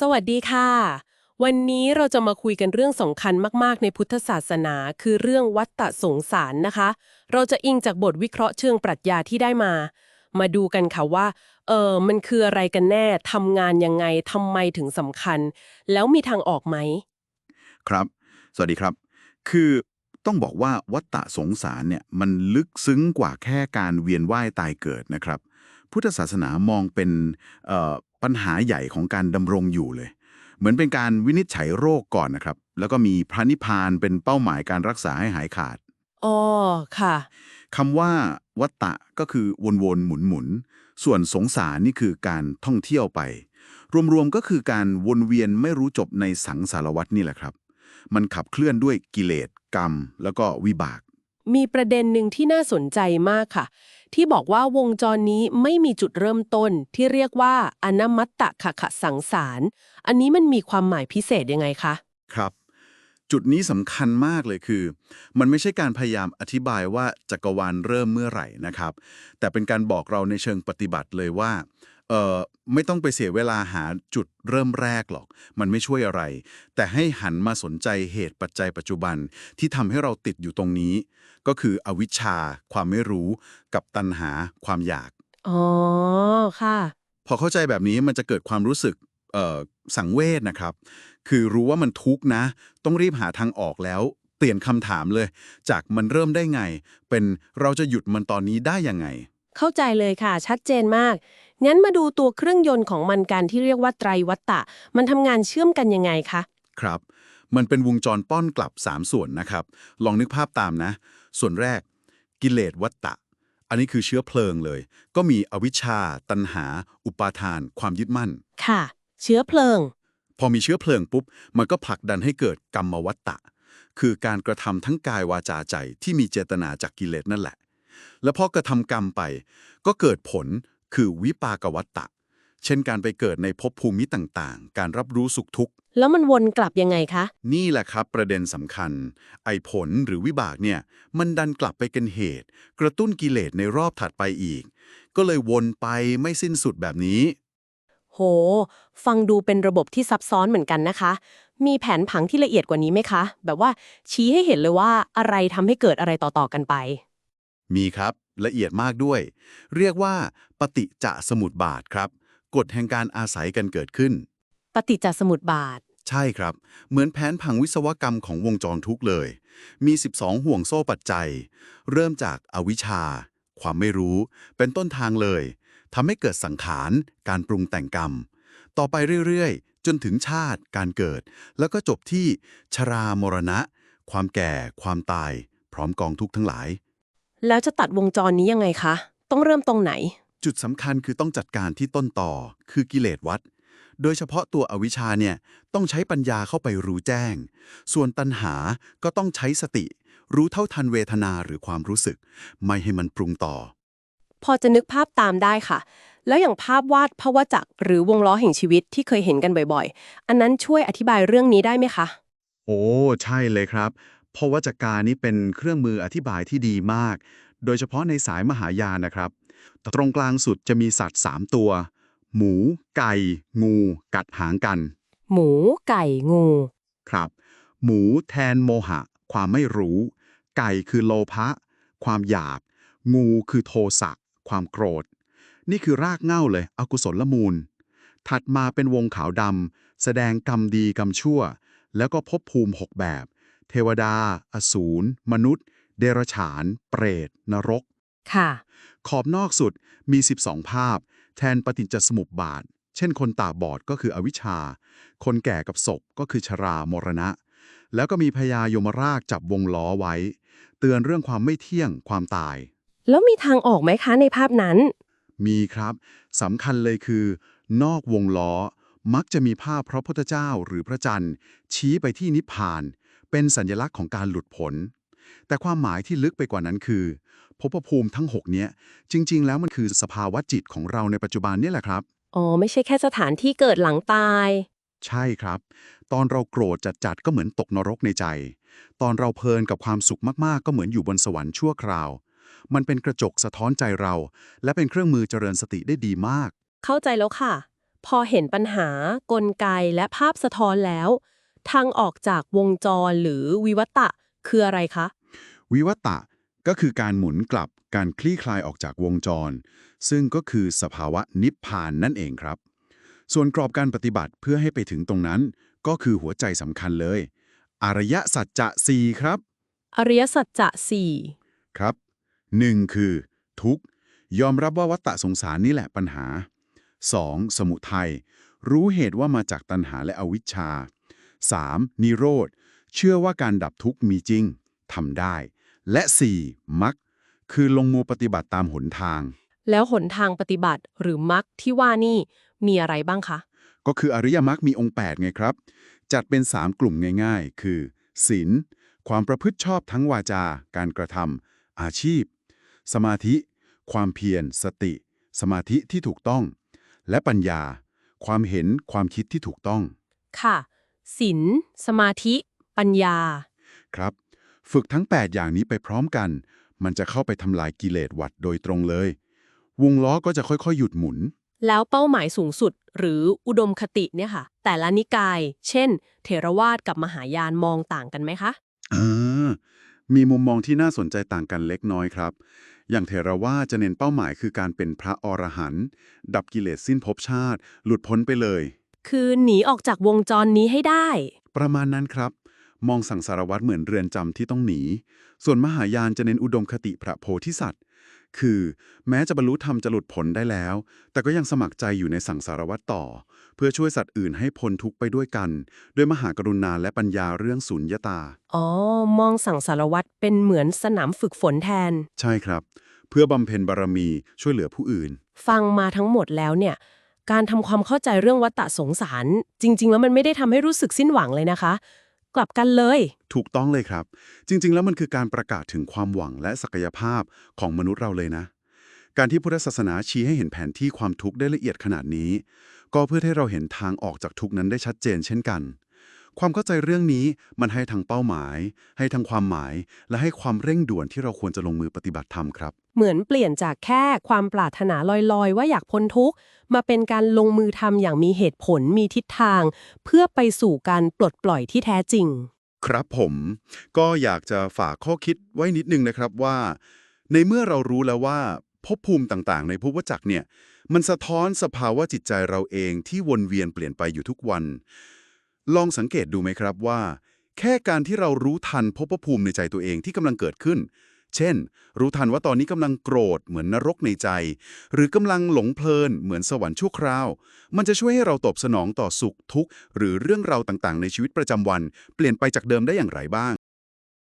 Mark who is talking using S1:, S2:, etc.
S1: สวัสดีค่ะ วันนี้เราจะมาคุยกันเรื่องสำคัญมาก ๆ ในพุทธศาสนา คือเรื่องวัตตะสงสารนะคะ เราจะอิงจากบทวิเคราะห์เชิงปรัชญาที่ได้มา มาดูกันค่ะว่า เออมันคืออะไรกันแน่ทำงานยังไงทำไมถึงสำคัญ แล้วมีทางออกไหม
S2: ครับ สวัสดีครับ คือต้องบอกว่าวัฏฏะสงสารเนี่ยมันลึกซึ้งกว่าแค่การเวียนว่ายตายเกิดนะครับ พุทธศาสนามองเป็นเปัญหาใหญ่ของการดำรงอยู่เลย เหมือนเป็นการวินิจฉัยโรคก่อนนะครับ แล้วก็มีพระนิพพานเป็นเป้าหมายการรักษาให้หายขาด
S1: อ๋อค่ะ
S2: คำว่าวัฏฏะก็คือวนๆหมุนๆส่วนสงสารนี่คือการท่องเที่ยวไป รวมๆก็คือการวนเวียนไม่รู้จบในสังสารวัฏนี่แหละครับ มันขับเคลื่อนด้วยกิเลสกรรม แล้วก็วิบาก
S1: มีประเด็นหนึ่งที่น่าสนใจมากค่ะ ที่บอกว่าวงจรนี้ไม่มีจุดเริ่มต้นที่เรียกว่าอนัมมัตตะขะขะสังสาร อันนี้มันมีความหมายพิเศษยังไงคะ
S2: ครับ จุดนี้สำคัญมากเลยคือ มันไม่ใช่การพยายามอธิบายว่าจักรวาลเริ่มเมื่อไหร่นะครับ แต่เป็นการบอกเราในเชิงปฏิบัติเลยว่าเอ่อไม่ต้องไปเสียเวลาหาจุดเริ่มแรกหรอก มันไม่ช่วยอะไร แต่ให้หันมาสนใจเหตุปัจจัยปัจจุบันที่ทำให้เราติดอยู่ตรงนี้ ก็คืออวิชชา ความไม่รู้ กับตัณหาความอยาก
S1: อ๋อ ค่ะ
S2: พอเข้าใจแบบนี้มันจะเกิดความรู้สึกเอ่อสังเวชนะครับ คือรู้ว่ามันทุกข์นะ ต้องรีบหาทางออกแล้วเปลี่ยนคำถามเลย จากมันเริ่มได้ไง เป็นเราจะหยุดมันตอนนี้ได้ยังไง
S1: เข้าใจเลยค่ะ ชัดเจนมาก งั้นมาดูตัวเครื่องยนต์ของมันกันที่เรียกว่าไตรวัตตะ มันทำงานเชื่อมกันยังไงคะ
S2: ครับ มันเป็นวงจรป้อนกลับ 3 ส่วนนะครับ ลองนึกภาพตามนะ ส่วนแรก กิเลสวัตตะ อันนี้คือเชื้อเพลิงเลย ก็มีอวิชชา ตัณหา อุปาทาน ความยึดมั่น
S1: ค่ะ เชื้อเพลิง
S2: พอมีเชื้อเพลิงปุ๊บ มันก็ผลักดันให้เกิดกรรมวัตตะ คือการกระทำทั้งกายวาจาใจที่มีเจตนาจากกิเลสนั่นแหละ แล้วพอกระทำกรรมไป ก็เกิดผลคือวิปากวัตตะ เช่นการไปเกิดในภพภูมิต่างๆ การรับรู้สุขทุกข์
S1: แล้วมันวนกลับยังไงคะ
S2: นี่แหละครับประเด็นสำคัญ ไอ้ผลหรือวิบากเนี่ย มันดันกลับไปเป็นเหตุ กระตุ้นกิเลสในรอบถัดไปอีก ก็เลยวนไปไม่สิ้นสุดแบบนี้
S1: โห ฟังดูเป็นระบบที่ซับซ้อนเหมือนกันนะคะ มีแผนผังที่ละเอียดกว่านี้ไหมคะ แบบว่าชี้ให้เห็นเลยว่าอะไรทำให้เกิดอะไรต่อๆกันไป
S2: มีครับละเอียดมากด้วย เรียกว่าปฏิจจสมุติบาทครับ กฎแห่งการอาศัยกันเกิดขึ้น
S1: ปฏิจจสมุติบาท
S2: ใช่ครับ เหมือนแผนผังวิศวกรรมของวงจรทุกข์เลย มี 12 ห่วงโซ่ปัจจัย เริ่มจากอวิชชา ความไม่รู้ เป็นต้นทางเลยทำให้เกิดสังขาร การปรุงแต่งกรรม ต่อไปเรื่อยๆ จนถึงชาติ การเกิด แล้วก็จบที่ชรามรณะ ความแก่ ความตาย พร้อมกองทุกข์ทั้งหลาย
S1: แล้วจะตัดวงจรนี้ยังไงคะ ต้องเริ่มตรงไหน
S2: จุดสำคัญคือต้องจัดการที่ต้นต่อ คือกิเลสวัด โดยเฉพาะตัวอวิชชาเนี่ยต้องใช้ปัญญาเข้าไปรู้แจ้ง ส่วนตัณหาก็ต้องใช้สติ รู้เท่าทันเวทนาหรือความรู้สึก ไม่ให้มันปรุงต่อ
S1: พอจะนึกภาพตามได้ค่ะ แล้วอย่างภาพวาดพระวจักรหรือวงล้อแห่งชีวิตที่เคยเห็นกันบ่อยๆ อันนั้นช่วยอธิบายเรื่องนี้ได้ไหมคะ
S2: โอ้ ใช่เลยครับ เพราะว่าจักรานี้เป็นเครื่องมืออธิบายที่ดีมาก โดยเฉพาะในสายมหายานนะครับ ตรงกลางสุดจะมีสัตว์ 3 ตัว หมู ไก่ งู กัดหางกัน
S1: หมู ไก่ งู
S2: ครับ หมูแทนโมหะ ความไม่รู้ ไก่คือโลภะ ความอยากงูคือโทสะ ความโกรธ นี่คือรากเหง้าเลยอกุศลมูล ถัดมาเป็นวงขาวดำแสดงกรรมดีกรรมชั่ว แล้วก็ภพภูมิ 6 แบบ เทวดา อสูร มนุษย์ เดรัจฉาน เปรต นรก
S1: ค่ะ
S2: ขอบนอกสุดมี 12 ภาพ แทนปฏิจจสมุปบาท เช่นคนตาบอดก็คืออวิชชา คนแก่กับศพก็คือชรามรณะ แล้วก็มีพญายมราชจับวงล้อไว้ เตือนเรื่องความไม่เที่ยงความตาย
S1: แล้วมีทางออกไหมคะในภาพนั้น
S2: มีครับสำคัญเลยคือ นอกวงล้อมักจะมีภาพพระพุทธเจ้าหรือพระจันทร์ ชี้ไปที่นิพพาน เป็นสัญลักษณ์ของการหลุดพ้น แต่ความหมายที่ลึกไปกว่านั้นคือภพภูมิทั้ง 6 เนี้ย จริง ๆ แล้วมันคือสภาวะจิตของเราในปัจจุบันเนี่ยแหละครับ
S1: อ๋อ ไม่ใช่แค่สถานที่เกิดหลังตาย
S2: ใช่ครับ ตอนเราโกรธจัดๆก็เหมือนตกนรกในใจ ตอนเราเพลินกับความสุขมากๆ ก็เหมือนอยู่บนสวรรค์ชั่วคราว มันเป็นกระจกสะท้อนใจเรา และเป็นเครื่องมือเจริญสติได้ดีมาก
S1: เข้าใจแล้วค่ะ พอเห็นปัญหา กลไกและภาพสะท้อนแล้ว ทางออกจากวงจรหรือวิวัตะ คืออะไรคะ
S2: วิวัตะก็คือการหมุนกลับการคลี่คลายออกจากวงจร ซึ่งก็คือสภาวะนิพพานนั่นเองครับ ส่วนกรอบการปฏิบัติเพื่อให้ไปถึงตรงนั้น ก็คือหัวใจสำคัญเลยอารยสัจจะสี่ครับ
S1: อริยสัจจะสี่
S2: ครับ 1. คือ ทุกข์ยอมรับว่าวัฏฏะสงสารนี่แหละปัญหา 2. สมุทัยรู้เหตุว่ามาจากตัณหาและอวิชชา 3. นิโรธ เชื่อว่าการดับทุกข์มีจริงทำได้ และ 4. มรรคคือลงมือปฏิบัติตามหนทาง
S1: แล้วหนทางปฏิบัติหรือมรรคที่ว่านี่มีอะไรบ้างคะ
S2: ก็คืออริยมรรคมีองค์ 8 ไงครับ จัดเป็น 3 กลุ่มง่ายๆ คือศีลความประพฤติชอบทั้งวาจา การกระทำอาชีพ สมาธิ ความเพียร สติ สมาธิที่ถูกต้อง และปัญญา ความเห็นความคิดที่ถูกต้อง
S1: ค่ะศีลสมาธิ ปัญญา
S2: ครับ ฝึกทั้ง 8 อย่างนี้ไปพร้อมกัน มันจะเข้าไปทำลายกิเลสวัดโดยตรงเลย วงล้อก็จะค่อยๆ หยุดหมุน
S1: แล้วเป้าหมายสูงสุดหรืออุดมคติเนี่ยค่ะ แต่ละนิกาย เช่น เถรวาทกับมหายานมองต่างกันไหมคะ
S2: อ่ามีมุมมองที่น่าสนใจต่างกันเล็กน้อยครับ อย่างเทรวาสจะเน้นเป้าหมายคือการเป็นพระอรหันต์ดับกิเลสสิ้นภพชาติ หลุดพ้นไปเลย
S1: คือหนีออกจากวงจรนี้ให้ได้
S2: ประมาณนั้นครับ มองสังสารวัตรเหมือนเรือนจำที่ต้องหนี ส่วนมหายานจะเน้นอุดมคติพระโพธิสัตว์ คือ แม้จะบรรลุธรรมจะหลุดพ้นได้แล้ว แต่ก็ยังสมัครใจอยู่ในสังสารวัตรต่อ เพื่อช่วยสัตว์อื่นให้พ้นทุกข์ไปด้วยกัน ด้วยมหากรุณาและปัญญาเรื่องสุญญตา
S1: อ๋อ มองสั่งสารวัตรเป็นเหมือนสนามฝึกฝนแทน
S2: ใช่ครับ เพื่อบำเพ็ญบารมีช่วยเหลือผู้อื่น
S1: ฟังมาทั้งหมดแล้วเนี่ยการทำความเข้าใจเรื่องวัฏฏะสงสาร จริง ๆ แล้วมันไม่ได้ทำให้รู้สึกสิ้นหวังเลยนะคะ กลับกันเลย
S2: ถูกต้องเลยครับ จริง ๆ แล้วมันคือการประกาศถึงความหวังและศักยภาพของมนุษย์เราเลยนะ การที่พุทธศาสนาชี้ให้เห็นแผนที่ความทุกข์ได้ละเอียดขนาดนี้ ก็เพื่อให้เราเห็นทางออกจากทุกข์นั้นได้ชัดเจนเช่นกัน ความเข้าใจเรื่องนี้มันให้ทั้งเป้าหมาย ให้ทั้งความหมาย และให้ความเร่งด่วนที่เราควรจะลงมือปฏิบัติธรรมครับ
S1: เหมือนเปลี่ยนจากแค่ความปรารถนาลอยๆ ว่าอยากพ้นทุกข์ มาเป็นการลงมือทำอย่างมีเหตุผลมีทิศทาง เพื่อไปสู่การปลดปล่อยที่แท้จริง
S2: ครับผมก็อยากจะฝากข้อคิดไว้นิดนึงนะครับว่า ในเมื่อเรารู้แล้วว่าภพภูมิต่างๆ ในภพจักรเนี่ย มันสะท้อนสภาวะจิตใจเราเองที่วนเวียนเปลี่ยนไปอยู่ทุกวัน ลองสังเกตดูไหมครับว่า แค่การที่เรารู้ทันภพภูมิในใจตัวเองที่กำลังเกิดขึ้น เช่น รู้ทันว่าตอนนี้กำลังโกรธเหมือนนรกในใจ หรือกำลังหลงเพลินเหมือนสวรรค์ชั่วคราว มันจะช่วยให้เราตอบสนองต่อสุขทุกข์ หรือเรื่องราวต่างๆ ในชีวิตประจำวัน เปลี่ยนไปจากเดิมได้อย่างไรบ้าง